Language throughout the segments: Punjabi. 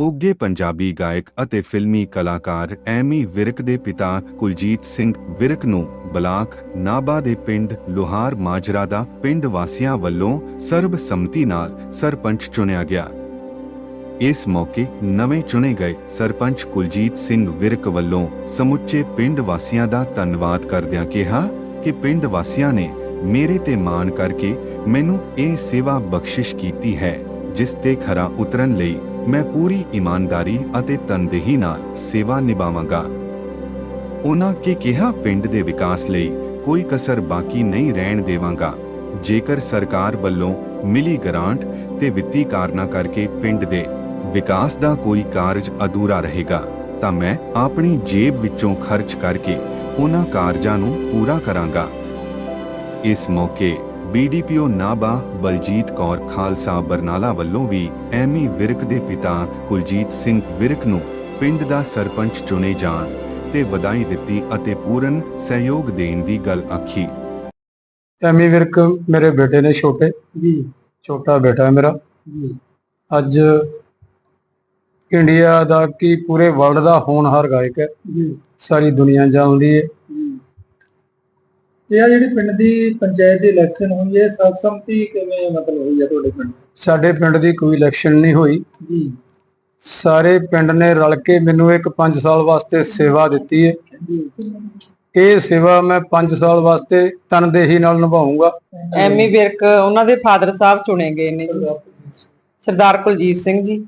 ਉੱਘੇ ਪੰਜਾਬੀ ਗਾਇਕ ਅਤੇ ਫਿਲਮੀ ਕਲਾਕਾਰ ਐਮੀ ਵਿਰਕ ਦੇ ਪਿਤਾ ਕੁਲਜੀਤ ਸਿੰਘ ਵਿਰਕ ਨੂੰ ਬਲਾਕ ਨਾਬਾ ਦੇ ਪਿੰਡ ਲੋਹਾਰ ਮਾਜਰਾ ਦਾ ਪਿੰਡ ਵਾਸੀਆਂ ਵੱਲੋਂ ਸਰਬਸੰਮਤੀ ਨਾਲ ਸਰਪੰਚ ਚੁਣਿਆ ਗਿਆ। ਇਸ ਮੌਕੇ ਨਵੇਂ ਚੁਣੇ ਗਏ ਸਰਪੰਚ ਕੁਲਜੀਤ ਸਿੰਘ ਵਿਰਕ ਵੱਲੋਂ ਸਮੁੱਚੇ ਪਿੰਡ ਵਾਸੀਆਂ ਦਾ ਧੰਨਵਾਦ ਕਰਦਿਆਂ ਕਿਹਾ ਕਿ ਪਿੰਡ ਵਾਸੀਆਂ ਨੇ ਮੇਰੇ ਤੇ ਮਾਣ ਕਰਕੇ ਮੈਨੂੰ ਇਹ ਸੇਵਾ ਬਖਸ਼ਿਸ਼ ਕੀਤੀ ਹੈ, ਜਿਸ ਤੇ ਖਰਾ ਉਤਰਨ ਲਈ ਮੈਂ ਪੂਰੀ ਇਮਾਨਦਾਰੀ ਅਤੇ ਤਨਦੇਹੀ ਨਾਲ ਸੇਵਾ ਨਿਭਾਵਾਂਗਾ। ਉਹਨਾਂ ਕੀ ਕਿਹਾ, ਪਿੰਡ ਦੇ ਵਿਕਾਸ ਲਈ ਕੋਈ ਕਸਰ ਬਾਕੀ ਨਹੀਂ ਰਹਿਣ ਦੇਵਾਂਗਾ। ਜੇਕਰ ਸਰਕਾਰ ਵੱਲੋਂ ਮਿਲੀ ਗ੍ਰਾਂਟ ਤੇ ਵਿੱਤੀ ਕਾਰਨਾਂ ਕਰਕੇ ਪਿੰਡ ਦੇ ਵਿਕਾਸ ਦਾ ਕੋਈ ਕਾਰਜ ਅਧੂਰਾ ਰਹੇਗਾ, ਤਾਂ ਮੈਂ ਆਪਣੀ ਜੇਬ ਵਿੱਚੋਂ ਖਰਚ ਕਰਕੇ ਉਹਨਾਂ ਕਾਰਜਾਂ ਨੂੰ ਪੂਰਾ ਕਰਾਂਗਾ। ਇਸ ਮੌਕੇ ਬੀਡੀਪੀਓ ਨਾਬਾ ਬਲਜੀਤ ਕੌਰ ਖਾਲਸਾ ਬਰਨਾਲਾ ਵੱਲੋਂ ਵੀ ਐਮੀ ਵਿਰਕ ਦੇ ਪਿਤਾ ਕੁਲਜੀਤ ਸਿੰਘ ਵਿਰਕ ਨੂੰ ਪਿੰਡ ਦਾ ਸਰਪੰਚ ਚੁਣੇ ਜਾਣ ਤੇ ਵਧਾਈ ਦਿੱਤੀ ਅਤੇ ਪੂਰਨ ਸਹਿਯੋਗ ਦੇਣ ਦੀ ਗੱਲ ਆਖੀ। ਐਮੀ ਵਿਰਕ ਮੇਰੇ ਬੇਟੇ ਨੇ ਛੋਟੇ ਜੀ ਛੋਟਾ ਬੇਟਾ ਹੈ ਮੇਰਾ। ਜੀ ਅੱਜ ਇੰਡੀਆ ਦਾ ਕੀ ਪੂਰੇ ਵਰਲਡ ਦਾ ਹੋਣਹਾਰ ਗਾਇਕ ਹੈ। ਜੀ। ਸਾਰੀ ਦੁਨੀਆ ਜਾਣਦੀ ਹੈ। ਇਹ ਆ ਜਿਹੜੀ ਪਿੰਡ ਦੀ ਪੰਚਾਇਤ ਦੀ ਇਲੈਕਸ਼ਨ ਹੋਈ ਹੈ ਸਰਬਸੰਮਤੀ ਕਿਵੇਂ ਮਤਲਬ ਹੋਈ ਹੈ ਤੁਹਾਡੇ ਪਿੰਡ? ਸਾਡੇ ਪਿੰਡ ਦੀ ਕੋਈ ਇਲੈਕਸ਼ਨ ਨਹੀਂ ਹੋਈ। ਜੀ ਸਾਰੇ ਪਿੰਡ ਨੇ ਰਲ ਕੇ ਮੈਨੂੰ ਇੱਕ 5 ਸਾਲ ਵਾਸਤੇ ਸੇਵਾ ਦਿੱਤੀ ਹੈ। ਇਹ ਸੇਵਾ ਮੈਂ 5 ਸਾਲ ਵਾਸਤੇ ਤਨਦੇਹੀ ਨਾਲ ਨਿਭਾਉਂਗਾ ਐਮੀ ਵਿਰਕ ਉਹਨਾਂ ਦੇ ਫਾਦਰ ਸਾਹਿਬ ਚੁਣੇ ਗਏ ਨੇ ਜੀ। ਸਰਦਾਰ ਕੁਲਜੀਤ ਸਿੰਘ ਜੀ।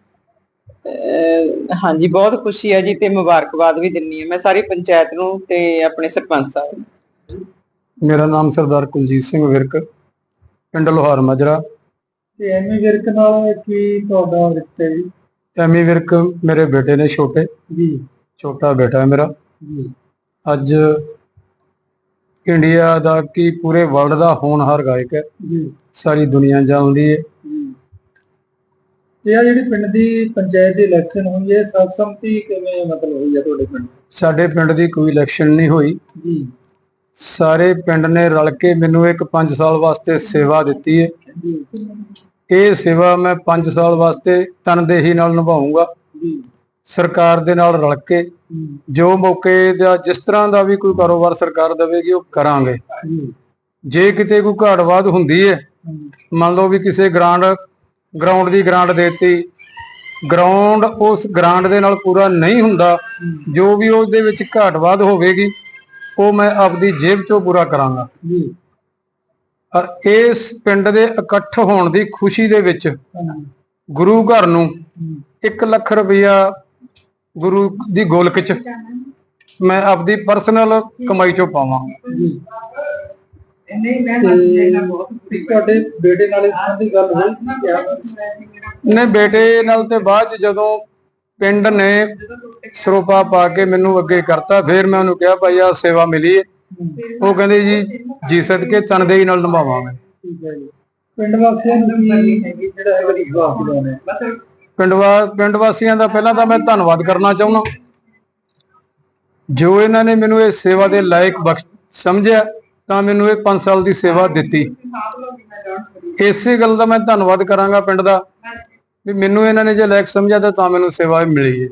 ਹਾਂਜੀ ਬਹੁਤ ਖੁਸ਼ੀ ਹੈ ਜੀ ਤੇ ਮੁਬਾਰਕਬਾਦ ਵੀ ਦਿੰਨੀ ਹੈ ਮੈਂ ਸਾਰੀ ਪੰਚਾਇਤ ਨੂੰ ਤੇ ਆਪਣੇ ਸਰਪੰਚ ਸਾਹਿਬ ਨੂੰ। ਮੇਰਾ ਨਾਮ ਸਰਦਾਰ ਕੁਲਜੀਤ ਸਿੰਘ ਵਿਰਕ ਪਿੰਡ ਲੋਹਾਰ ਮਜਰਾ। ਤੇ ਐਮੀ ਵਿਰਕ ਨਾਲ ਕੀ ਤੁਹਾਡਾ ਰਿਸ਼ਤਾ ਜੀ? ਐਮੀ ਵਿਰਕ ਮੇਰੇ ਬੇਟੇ ਨੇ ਛੋਟੇ। ਜੀ। ਛੋਟਾ ਬੇਟਾ ਹੈ ਮੇਰਾ। ਜੀ। ਅੱਜ ਇੰਡੀਆ ਦਾ ਕੀ ਪੂਰੇ ਵਰਲਡ ਦਾ ਹੋਣਹਾਰ ਗਾਇਕ ਹੈ। ਜੀ। ਸਾਰੀ ਦੁਨੀਆ ਜਾਣਦੀ ਹੈ। ਇਹ ਆ ਜਿਹੜੀ ਪਿੰਡ ਦੀ ਪੰਚਾਇਤ ਦੀ ਇਲੈਕਸ਼ਨ ਹੋਈ ਹੈ ਸਰਬਸੰਮਤੀ ਕਿਵੇਂ ਮਤਲਬ ਹੋਈ ਹੈ ਤੁਹਾਡੇ ਪਿੰਡ? ਸਾਡੇ ਪਿੰਡ ਦੀ ਕੋਈ ਇਲੈਕਸ਼ਨ ਨਹੀਂ ਹੋਈ। ਜੀ। ਸਾਰੇ ਪਿੰਡ ਨੇ ਰਲ ਕੇ ਮੈਨੂੰ ਇੱਕ 5 ਸਾਲ ਵਾਸਤੇ ਸੇਵਾ ਦਿੱਤੀ ਹੈ ਇਹ ਸੇਵਾ ਮੈਂ 5 ਸਾਲ ਵਾਸਤੇ ਤਨਦੇਹੀ ਨਾਲ ਨਿਭਾਉਂਗਾ ਸਰਕਾਰ ਦੇ ਨਾਲ ਰਲ ਕੇ ਜੋ ਮੌਕੇ ਦਾ ਜਿਸ ਤਰ੍ਹਾਂ ਦਾ ਵੀ ਕੋਈ ਕਾਰੋਬਾਰ ਸਰਕਾਰ ਦੇਵੇਗੀ, ਉਹ ਕਰਾਂਗੇ। ਜੇ ਕਿਤੇ ਕੋਈ ਘਾਟਵਾਦ ਹੁੰਦੀ ਹੈ ਮੰਨ ਲਓ ਵੀ ਕਿਸੇ ਗ੍ਰਾਂਡ, ਗਰਾਊਂਡ ਦੀ ਗ੍ਰਾਂਟ ਦੇਤੀ, ਗਰਾਊਂਡ ਉਸ ਗ੍ਰਾਂਟ ਦੇ ਨਾਲ ਪੂਰਾ ਨਹੀਂ ਹੁੰਦਾ, ਜੋ ਵੀ ਉਸ ਦੇ ਵਿੱਚ ਘਾਟਵਾਦ ਹੋਵੇਗੀ ਉਹ ਮੈਂ ਆਪਦੀ ਜੇਬ ਚੋਂ ਪੂਰਾ ਕਰਾਂਗਾ। ਜੀ। ਔਰ ਇਸ ਪਿੰਡ ਦੇ ਇਕੱਠ ਹੋਣ ਦੀ ਖੁਸ਼ੀ ਦੇ ਵਿੱਚ ਗੁਰੂ ਘਰ ਨੂੰ 1 ਲੱਖ ਰੁਪਇਆ ਗੁਰੂ ਦੀ ਗੋਲਕ ਚ ਮੈਂ ਆਪਦੀ ਪਰਸਨਲ ਕਮਾਈ ਚੋਂ ਪਾਵਾਂ ਜੀ। ਤੁਹਾਡੇ ਬੇਟੇ ਨਾਲ ਇਸ ਤਰ੍ਹਾਂ ਦੀ ਗੱਲ ਹੋਈ? ਸੀ ਕਿਆ ਨੇ ਬੇਟੇ ਨਾਲ ਤੇ ਬਾਅਦ ਜਦੋਂ ਪਿੰਡ ਨੇ ਸਰੋਪਾ ਪਾ ਕੇ ਮੈਨੂੰ ਅੱਗੇ ਕਰਤਾ ਫਿਰ ਮੈਂ ਉਹਨੂੰ ਕਿਹਾ ਭਾਈ ਆ ਸੇਵਾ ਮਿਲੀ ਹੈ ਉਹ ਕਹਿੰਦੇ ਜੀ ਜੀ ਸਦਕੇ ਤਨਦੇਹੀ ਨਾਲ ਨਿਭਾਵਾਂਗੇ। ਪਿੰਡ ਵਾਸੀਆਂ ਨੂੰ ਕੀ ਜਿਹੜਾ ਹੈ ਵਿਸ਼ਵਾਸ ਦਿਵਾਉਣਾ ਹੈ। ਪਿੰਡ ਵਾ ਪਿੰਡ ਵਾਸੀਆਂ ਦਾ ਪਹਿਲਾਂ ਤਾਂ ਮੈਂ ਧੰਨਵਾਦ ਕਰਨਾ ਚਾਹੁੰਦਾ। ਜੋ ਇਹਨਾਂ ਨੇ ਮੈਨੂੰ ਇਹ ਸੇਵਾ ਦੇ ਲਾਇਕ ਬਖਸ਼ ਸਮਝਿਆ ਤਾਂ ਮੈਨੂੰ ਇਹ 5 ਸਾਲ ਦੀ ਸੇਵਾ ਦਿੱਤੀ। ਇਸੇ ਗੱਲ ਦਾ ਮੈਂ ਧੰਨਵਾਦ ਕਰਾਂਗਾ ਪਿੰਡ ਦਾ। ਵੀ ਮੈਨੂੰ ਇਹਨਾਂ ਨੇ ਜੇ ਲਾਇਕ ਸਮਝਿਆ ਤਾਂ ਤਾਂ ਮੈਨੂੰ ਸੇਵਾ ਮਿਲੀ ਹੈ।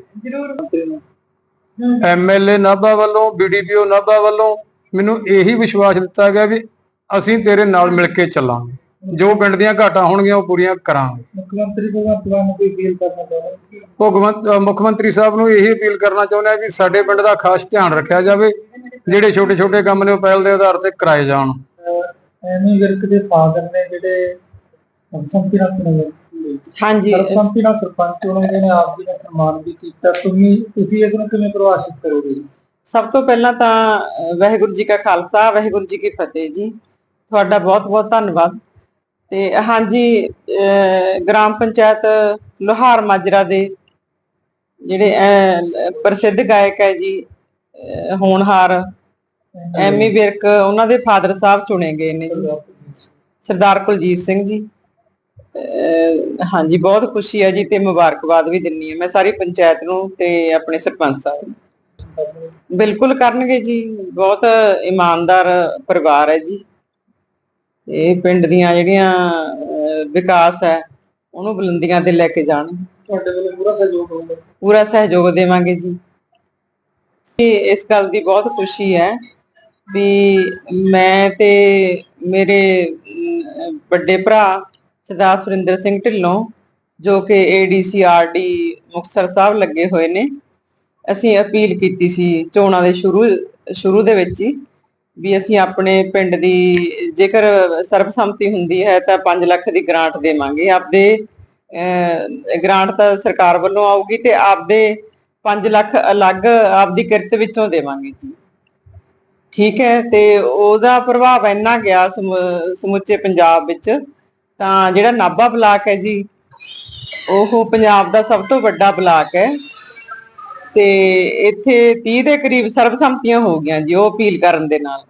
ਐਮਐਲਏ ਨਾਭਾ ਵੱਲੋਂ ਬੀਡੀਪੀਓ ਨਾਭਾ ਵੱਲੋਂ ਮੈਨੂੰ ਇਹੀ ਵਿਸ਼ਵਾਸ ਦਿੱਤਾ ਗਿਆ ਵੀ ਅਸੀਂ ਤੇਰੇ ਨਾਲ ਮਿਲ ਕੇ ਚੱਲਾਂਗੇ। ਜੋ ਪਿੰਡ ਦੀਆਂ ਘਾਟਾਂ ਹੋਣਗੀਆਂ ਉਹ ਪੂਰੀਆਂ ਕਰਾਂਗੇ। ਮੁੱਖ ਮੰਤਰੀ ਭਗਵੰਤ ਮਾਨ ਨੂੰ ਕੋਈ ਅਪੀਲ ਕਰਨਾ ਚਾਹੁੰਦੇ ਹੋ? ਭਗਵੰਤ ਅ, ਮੁੱਖ ਮੰਤਰੀ ਸਾਹਿਬ ਨੂੰ ਇਹੀ ਅਪੀਲ ਕਰਨਾ ਚਾਹੁੰਦੇ ਆ ਵੀ ਸਾਡੇ ਪਿੰਡ ਦਾ ਖਾਸ ਧਿਆਨ ਰੱਖਿਆ ਜਾਵੇ ਜਿਹੜੇ ਛੋਟੇ ਛੋਟੇ ਕੰਮ ਨੇ ਉਹ ਪਹਿਲ ਦੇ ਆਧਾਰ ਤੇ ਕਰਾਏ ਜਾਣ। ਐਮੀ ਵਿਰਕ ਦੇ ਫਾਦਰ ਨੇ ਜਿਹੜੇ ਸਰਬਸੰਮਤੀ ਨਾਲ ਹਾਂਜੀ ਸਰਬਸੰਮਤੀ ਨਾਲ ਸਰਪੰਚ ਗਏ ਨੇ ਆਪ ਜੀ ਨੇ ਸਨਮਾਨ ਵੀ ਕੀਤਾ। ਤੁਸੀਂ ਤੁਸੀਂ ਇਹਨੂੰ ਕਿਵੇਂ ਪ੍ਰਭਾਸ਼ਿਤ ਕਰੋਗੇ? ਸਭ ਤੋਂ ਪਹਿਲਾਂ ਤਾਂ ਵਾਹਿਗੁਰੂ ਜੀ ਕਾ ਖਾਲਸਾ ਵਾਹਿਗੁਰੂ ਜੀ ਕੀ ਫਤਿਹ ਜੀ। ਤੁਹਾਡਾ ਬਹੁਤ ਬਹੁਤ ਧੰਨਵਾਦ। ਤੇ ਹਾਂਜੀ ਗ੍ਰਾਮ ਪੰਚਾਇਤ ਲੋਹਾਰ ਮਾਜਰਾ ਦੇ ਜਿਹੜੇ ਪ੍ਰਸਿੱਧ ਗਾਇਕ ਹੈ ਜੀ ਹੋਣਹਾਰ ਐਮੀ ਵਿਰਕ ਉਹਨਾਂ ਦੇ ਫਾਦਰ ਸਾਹਿਬ ਚੁਣੇ ਗਏ ਨੇ ਜੀ। ਸਰਦਾਰ ਕੁਲਜੀਤ ਸਿੰਘ ਜੀ। ਹਾਂਜੀ ਬਹੁਤ ਖੁਸ਼ੀ ਹੈ ਜੀ ਤੇ ਮੁਬਾਰਕਬਾਦ ਵੀ ਦਿੰਨੀ ਹੈ। ਮੈਂ ਸਾਰੀ ਪੰਚਾਇਤ ਨੂੰ ਤੇ ਆਪਣੇ ਸਰਪੰਚ ਸਾਹਿਬ ਨੂੰ। ਬਿਲਕੁਲ ਕਰਨਗੇ ਜੀ। ਬਹੁਤ ਇਮਾਨਦਾਰ ਪਰਿਵਾਰ ਹੈ ਜੀ। ਇਹ ਪਿੰਡ ਦੀਆਂ ਜਿਹੜੀਆਂ ਵਿਕਾਸ ਹੈ ਉਹਨੂੰ ਬੁਲੰਦੀਆਂ ਤੇ ਲੈ ਕੇ ਜਾਣ। ਤੁਹਾਡੇ ਵੱਲੋਂ ਪੂਰਾ ਸਹਿਯੋਗ ਹੋਊਗਾ। ਪੂਰਾ ਸਹਿਯੋਗ ਦੇਵਾਂਗੇ ਜੀ। ਤੇ ਇਸ ਗੱਲ ਦੀ ਬਹੁਤ ਖੁਸ਼ੀ ਹੈ ਵੀ ਮੈਂ ਤੇ ਮੇਰੇ ਵੱਡੇ ਭਰਾ ਸਰਦਾਰ ਸੁਰਿੰਦਰ ਸਿੰਘ ਢਿੱਲੋਂ ਜੋ ਕਿ ਏਡੀਸੀਆਰਡੀ ਮੁਕਤਸਰ ਸਾਹਿਬ ਲੱਗੇ ਹੋਏ ਨੇ ਅਸੀਂ ਅਪੀਲ ਕੀਤੀ ਸੀ ਚੋਣਾਂ ਦੇ ਸ਼ੁਰੂ ਸ਼ੁਰੂ ਦੇ ਵਿੱਚ ਹੀ ਵੀ ਅਸੀਂ ਆਪਣੇ ਪਿੰਡ ਦੀ ਜੇਕਰ ਸਰਬਸੰਮਤੀ ਹੁੰਦੀ ਹੈ ਤਾਂ 5 ਲੱਖ ਦੀ ਗ੍ਰਾਂਟ ਦੇਵਾਂਗੇ। ਆਪਦੇ ਅਹ, ਗ੍ਰਾਂਟ ਤਾਂ ਸਰਕਾਰ ਵੱਲੋਂ ਆਊਗੀ ਤੇ ਆਪਦੇ 5 ਲੱਖ ਅਲੱਗ ਆਪਦੀ ਕਿਰਤ ਵਿੱਚੋਂ ਦੇਵਾਂਗੇ ਜੀ। ਠੀਕ ਹੈ ਤੇ ਉਹਦਾ ਪ੍ਰਭਾਵ ਇੰਨਾ ਗਿਆ ਸਮੁੱਚੇ ਪੰਜਾਬ ਵਿੱਚ ਤਾਂ ਜਿਹੜਾ ਨਾਭਾ ਬਲਾਕ ਹੈ ਜੀ, ਉਹ ਪੰਜਾਬ ਦਾ ਸਭ ਤੋਂ ਵੱਡਾ ਬਲਾਕ ਹੈ ਤੇ ਇੱਥੇ 30 ਦੇ ਕਰੀਬ ਸਰਬਸੰਮਤੀਆਂ ਹੋ ਗਈਆਂ ਜੀ, ਉਹ ਅਪੀਲ ਕਰਨ ਦੇ ਨਾਲ।